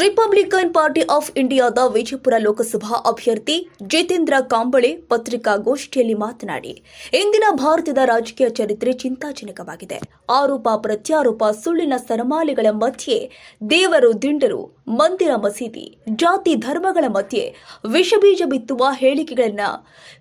Republican party of ಇಂಡಿಯಾದ ವಿಜಯಪುರ ಲೋಕಸಭಾ ಅಭ್ಯರ್ಥಿ ಜಿತೇಂದ್ರ ಕಾಂಬಳೆ ಪತ್ರಿಕಾಗೋಷ್ಠಿಯಲ್ಲಿ ಮಾತನಾಡಿ, ಇಂದಿನ ಭಾರತದ ರಾಜಕೀಯ ಚರಿತ್ರೆ ಚಿಂತಾಜನಕವಾಗಿದೆ. ಆರೋಪ, ಪ್ರತ್ಯಾರೋಪ, ಸುಳ್ಳಿನ ಸರಮಾಲೆಗಳ ಮಧ್ಯೆ ದೇವರು ದಿಂಡರು, ಮಂದಿರ ಮಸೀದಿ, ಜಾತಿ ಧರ್ಮಗಳ ಮಧ್ಯೆ ವಿಷಬೀಜ ಬಿತ್ತುವ ಹೇಳಿಕೆಗಳನ್ನ,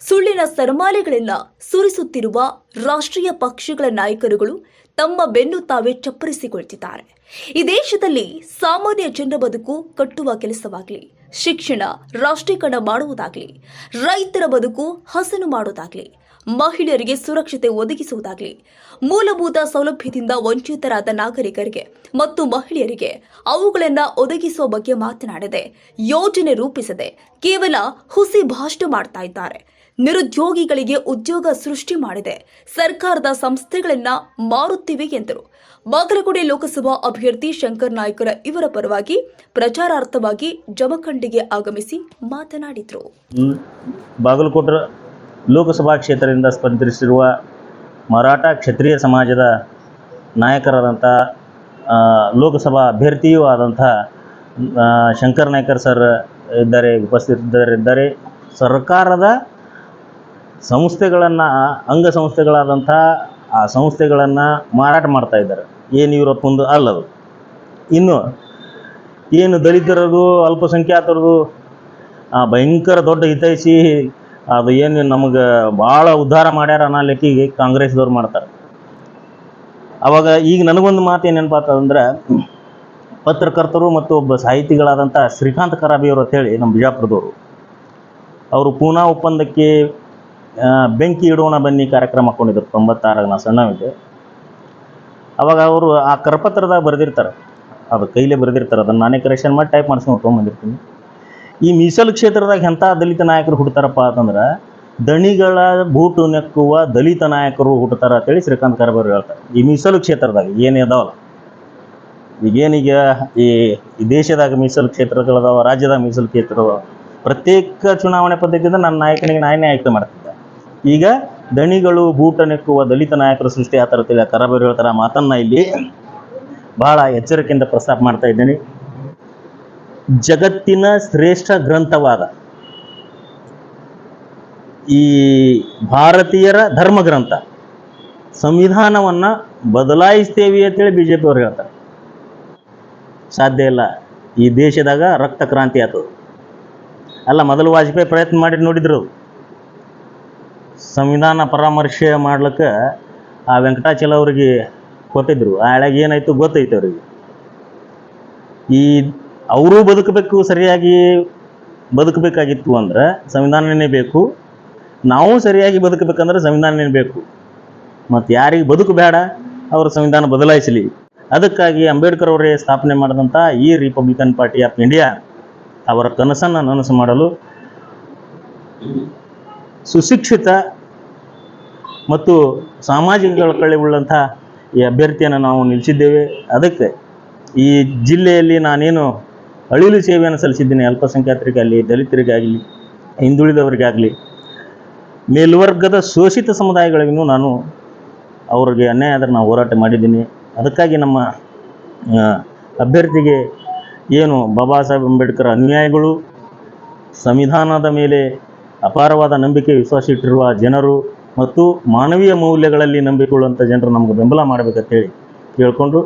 ಸುಳ್ಳಿನ ಸರಮಾಲೆಗಳನ್ನ ಸುರಿಸುತ್ತಿರುವ ರಾಷ್ಟ್ರೀಯ ಪಕ್ಷಗಳ ನಾಯಕರುಗಳು ತಮ್ಮ ಬೆನ್ನು ತಾವೇ ಚಪ್ಪರಿಸಿಕೊಳ್ತಿದ್ದಾರೆ ಈ ದೇಶದಲ್ಲಿ ಸಾಮಾನ್ಯ ಜನರ ಬದುಕು ಕಟ್ಟುವ ಕೆಲಸವಾಗಲಿ, ಶಿಕ್ಷಣ ರಾಷ್ಟ್ರೀಕರಣ ಮಾಡುವುದಾಗಲಿ, ರೈತರ ಬದುಕು ಹಸನು ಮಾಡುವುದಾಗಲಿ ಮಹಿಳೆಯರಿಗೆ ಸುರಕ್ಷತೆ ಒದಗಿಸುವುದಾಗಲಿ. ಮೂಲಭೂತ ಸೌಲಭ್ಯದಿಂದ ವಂಚಿತರಾದ ನಾಗರಿಕರಿಗೆ ಮತ್ತು ಮಹಿಳೆಯರಿಗೆ ಅವುಗಳನ್ನು ಒದಗಿಸುವ ಬಗ್ಗೆ ಮಾತನಾಡದೆ, ಯೋಜನೆ ರೂಪಿಸದೆ ಕೇವಲ ಹುಸಿ ಭಾಷಣ ಮಾಡ್ತಾ ಇದ್ದಾರೆ. ನಿರುದ್ಯೋಗಿಗಳಿಗೆ ಉದ್ಯೋಗ ಸೃಷ್ಟಿ ಮಾಡಿದೆ. ಸರ್ಕಾರದ ಸಂಸ್ಥೆಗಳನ್ನ ಮಾರುತ್ತಿವೆ ಎಂದರು. ಬಾಗಲಕೋಟೆ ಲೋಕಸಭಾ ಅಭ್ಯರ್ಥಿ ಶಂಕರ್ ನಾಯ್ಕರ ಇವರ ಪರವಾಗಿ ಪ್ರಚಾರಾರ್ಥವಾಗಿ ಜಮಖಂಡಿಗೆ ಆಗಮಿಸಿ ಮಾತನಾಡಿದರು. ಬಾಗಲಕೋಟೆ ಲೋಕಸಭಾ ಕ್ಷೇತ್ರದಿಂದ ಸ್ಪರ್ಧಿಸಿರುವ ಮರಾಠ ಕ್ಷತ್ರಿಯ ಸಮಾಜದ ನಾಯಕರಾದಂಥ ಲೋಕಸಭಾ ಅಭ್ಯರ್ಥಿಯೂ ಆದಂಥ ಶಂಕರ್ ನಾಯ್ಕರ್ ಸರ್ ಇದ್ದಾರೆ, ಉಪಸ್ಥಿತರಿದ್ದಾರೆ. ಸರ್ಕಾರದ ಸಂಸ್ಥೆಗಳನ್ನು, ಅಂಗಸಂಸ್ಥೆಗಳಾದಂಥ ಆ ಸಂಸ್ಥೆಗಳನ್ನು ಮಾರಾಟ ಮಾಡ್ತಾ ಇದ್ದಾರೆ. ಏನು ಇವರಪ್ಪಂದು ಅಲ್ಲದು ಇನ್ನು ಏನು ದಲಿತರದು, ಅಲ್ಪಸಂಖ್ಯಾತರದು ಭಯಂಕರ ದೊಡ್ಡ ಹಿತೈಷಿ ಅದು ಏನು ನಮಗೆ ಭಾಳ ಉದ್ಧಾರ ಮಾಡ್ಯಾರ ಅನ್ನೋ ಲೆಕ್ಕಿಗೆ ಕಾಂಗ್ರೆಸ್ದವ್ರು ಮಾಡ್ತಾರೆ. ಅವಾಗ ಈಗ ನನಗೊಂದು ಮಾತು ಏನೇನಪ್ಪ ನೆನಪಾತದಂದ್ರೆ ಪತ್ರಕರ್ತರು ಮತ್ತು ಒಬ್ಬ ಸಾಹಿತಿಗಳಾದಂಥ ಶ್ರೀಕಾಂತ್ ಕರಾಬಿಯವರು ಅಂತೇಳಿ ನಮ್ಮ ಬಿಜಾಪುರದವರು, ಅವರು ಪೂನಾ ಒಪ್ಪಂದಕ್ಕೆ ಬೆಂಕಿ ಇಡೋಣ ಬನ್ನಿ ಕಾರ್ಯಕ್ರಮ ಹಾಕೊಂಡಿದ್ರು ತೊಂಬತ್ತಾರಾಗ ನಾ ಸಣ್ಣವಿದ್ದೆ. ಅವಾಗ ಅವರು ಆ ಕರಪತ್ರದಾಗ ಬರೆದಿರ್ತಾರೆ, ಅದು ಕೈಲೇ ಬರೆದಿರ್ತಾರೆ, ಅದನ್ನು ನಾನೇ ಕರೆಕ್ಷನ್ ಮಾಡಿ ಟೈಪ್ ಮಾಡಿಸ್ಕೊಂಡು ತೊಗೊಂಬಂದಿರ್ತೀನಿ. ಈ ಮೀಸಲು ಕ್ಷೇತ್ರದಾಗ ಎಂಥ ದಲಿತ ನಾಯಕರು ಹುಡ್ತಾರಪ್ಪ ಅಂತಂದ್ರೆ, ದಣಿಗಳ ಬೂಟು ನೆಕ್ಕುವ ದಲಿತ ನಾಯಕರು ಹುಟ್ಟುತ್ತಾರ ಅಂತೇಳಿ ಶ್ರೀಕಾಂತ್ ಕರಬರ್ ಹೇಳ್ತಾರೆ. ಈ ಮೀಸಲು ಕ್ಷೇತ್ರದಾಗ ಏನು ಇದಾವಲ್ಲ? ಈಗೇನೀಗ ಈ ದೇಶದಾಗ ಮೀಸಲು ಕ್ಷೇತ್ರಗಳದಾವ ರಾಜ್ಯದಾಗ ಮೀಸಲು ಕ್ಷೇತ್ರ. ಪ್ರತ್ಯೇಕ ಚುನಾವಣೆ ಪದ್ಧತಿಯಿಂದ ನನ್ನ ನಾಯಕನಿಗೆ ನಾನೇ ಆಯ್ಕೆ ಮಾಡ್ತಿದ್ದೆ. ಈಗ ದಣಿಗಳು ಬೂಟ ನೆಕ್ಕುವ ದಲಿತ ನಾಯಕರು ಸೃಷ್ಟಿ ಆತರ ಅಂತೇಳಿ ಕರಬರ್ ಹೇಳ್ತಾರೆ ಆ ಮಾತನ್ನ ಇಲ್ಲಿ ಬಹಳ ಎಚ್ಚರಿಕೆಯಿಂದ ಪ್ರಸ್ತಾಪ ಮಾಡ್ತಾ ಇದ್ದೀನಿ. ಜಗತ್ತಿನ ಶ್ರೇಷ್ಠ ಗ್ರಂಥವಾದ ಈ ಭಾರತೀಯರ ಧರ್ಮ ಗ್ರಂಥ ಸಂವಿಧಾನವನ್ನ ಬದಲಾಯಿಸ್ತೇವೆ ಅಂತೇಳಿ ಬಿ ಜೆ ಪಿಯವ್ರು ಹೇಳ್ತಾರೆ. ಸಾಧ್ಯ ಇಲ್ಲ. ಈ ದೇಶದಾಗ ರಕ್ತ ಕ್ರಾಂತಿ ಆತದು. ಅಲ್ಲ, ಮೊದಲು ವಾಜಪೇಯಿ ಪ್ರಯತ್ನ ಮಾಡಿ ನೋಡಿದ್ರು. ಸಂವಿಧಾನ ಪರಾಮರ್ಶೆ ಮಾಡ್ಲಿಕ್ಕೆ ಆ ವೆಂಕಟಾಚಲ ಅವ್ರಿಗೆ ಕೊಟ್ಟಿದ್ರು. ಆ ಹಳೆಗೆ ಏನಾಯ್ತು ಗೊತ್ತೈತೆ ಅವರಿಗೆ. ಈ ಅವರು ಬದುಕಬೇಕು, ಸರಿಯಾಗಿ ಬದುಕಬೇಕಾಗಿತ್ತು ಅಂದರೆ ಸಂವಿಧಾನನೇ ಬೇಕು. ನಾವು ಸರಿಯಾಗಿ ಬದುಕಬೇಕಂದ್ರೆ ಸಂವಿಧಾನನೇ ಬೇಕು. ಮತ್ತು ಯಾರಿಗೆ ಬದುಕು ಬೇಡ, ಅವರು ಸಂವಿಧಾನ ಬದಲಾಯಿಸಲಿ. ಅದಕ್ಕಾಗಿ ಅಂಬೇಡ್ಕರ್ ಅವರೇ ಸ್ಥಾಪನೆ ಮಾಡಿದಂಥ ಈ ರಿಪಬ್ಲಿಕನ್ ಪಾರ್ಟಿ ಆಫ್ ಇಂಡಿಯಾ, ಅವರ ಕನಸನ್ನು ನನಸು ಮಾಡಲು ಸುಶಿಕ್ಷಿತ ಮತ್ತು ಸಾಮಾಜಿಕ ಕಳಕಳಿ ಉಳ್ಳಂಥ ಈ ಅಭ್ಯರ್ಥಿಯನ್ನು ನಾವು ನಿಲ್ಲಿಸಿದ್ದೇವೆ. ಅದಕ್ಕೆ ಈ ಜಿಲ್ಲೆಯಲ್ಲಿ ನಾನೇನು ಅಳಿಲು ಸೇವೆಯನ್ನು ಸಲ್ಲಿಸಿದ್ದೇನೆ. ಅಲ್ಪಸಂಖ್ಯಾತರಿಗಾಗಲಿ ದಲಿತರಿಗಾಗಲಿ ಹಿಂದುಳಿದವರಿಗಾಗಲಿ ಮೇಲ್ವರ್ಗದ ಶೋಷಿತ ಸಮುದಾಯಗಳಿಗೂ ನಾನು ಅವರಿಗೆ ಅನ್ಯಾಯ ಆದರೆ ನಾವು ಹೋರಾಟ ಮಾಡಿದ್ದೀನಿ. ಅದಕ್ಕಾಗಿ ನಮ್ಮ ಅಭ್ಯರ್ಥಿಗೆ ಏನು ಬಾಬಾ ಸಾಹೇಬ್ ಅಂಬೇಡ್ಕರ್ ಅನ್ಯಾಯಗಳು, ಸಂವಿಧಾನದ ಮೇಲೆ ಅಪಾರವಾದ ನಂಬಿಕೆ ವಿಶ್ವಾಸ ಇಟ್ಟಿರುವ ಜನರು ಮತ್ತು ಮಾನವೀಯ ಮೌಲ್ಯಗಳಲ್ಲಿ ನಂಬಿಕೊಳ್ಳುವಂಥ ಜನರು ನಮಗೆ ಬೆಂಬಲ ಮಾಡಬೇಕಂತೇಳಿ ಕೇಳಿಕೊಂಡು